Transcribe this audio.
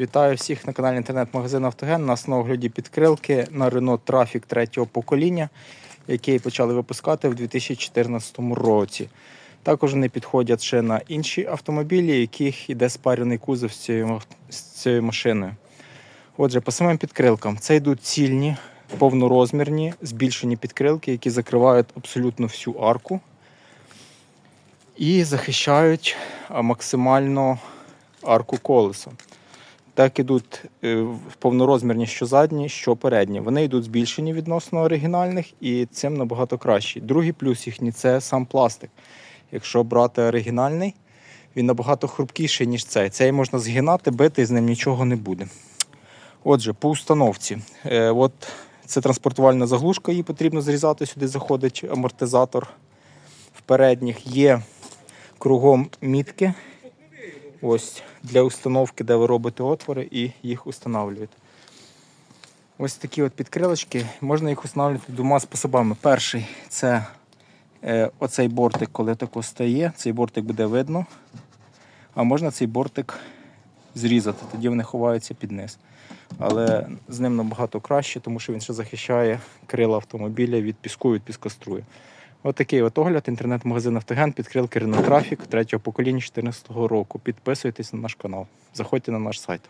Вітаю всіх на каналі інтернет-магазин Автоген. На огляді підкрилки на Renault Traffic третього покоління, який почали випускати в 2014 році. Також вони підходять ще на інші автомобілі, яких йде спарений кузов з цією, з цією машиною. Отже, по самим підкрилкам це йдуть цільні, повнорозмірні, збільшені підкрилки, які закривають абсолютно всю арку і захищають максимально арку колеса. Так ідуть е, повнорозмірні що задні, що передні. Вони йдуть збільшені відносно оригінальних і цим набагато кращі. Другий плюс їхній це сам пластик. Якщо брати оригінальний, він набагато хрупкіший, ніж цей. Цей можна згинати, бити, і з ним нічого не буде. Отже, по установці. Е, от це транспортувальна заглушка, її потрібно зрізати. Сюди заходить амортизатор. В передніх є кругом мітки. Ось для установки, де ви робите отвори і їх встановлюєте. Ось такі от підкрилочки. Можна їх встановлювати двома способами. Перший це е, оцей бортик, коли тако стає, цей бортик буде видно. А можна цей бортик зрізати, тоді вони ховаються під низ. Але з ним набагато краще, тому що він ще захищає крила автомобіля від піску, від піскоструї. Ось такий от огляд інтернет-магазин Автоген підкрилки Traffic третього покоління 2014 року. Підписуйтесь на наш канал. Заходьте на наш сайт.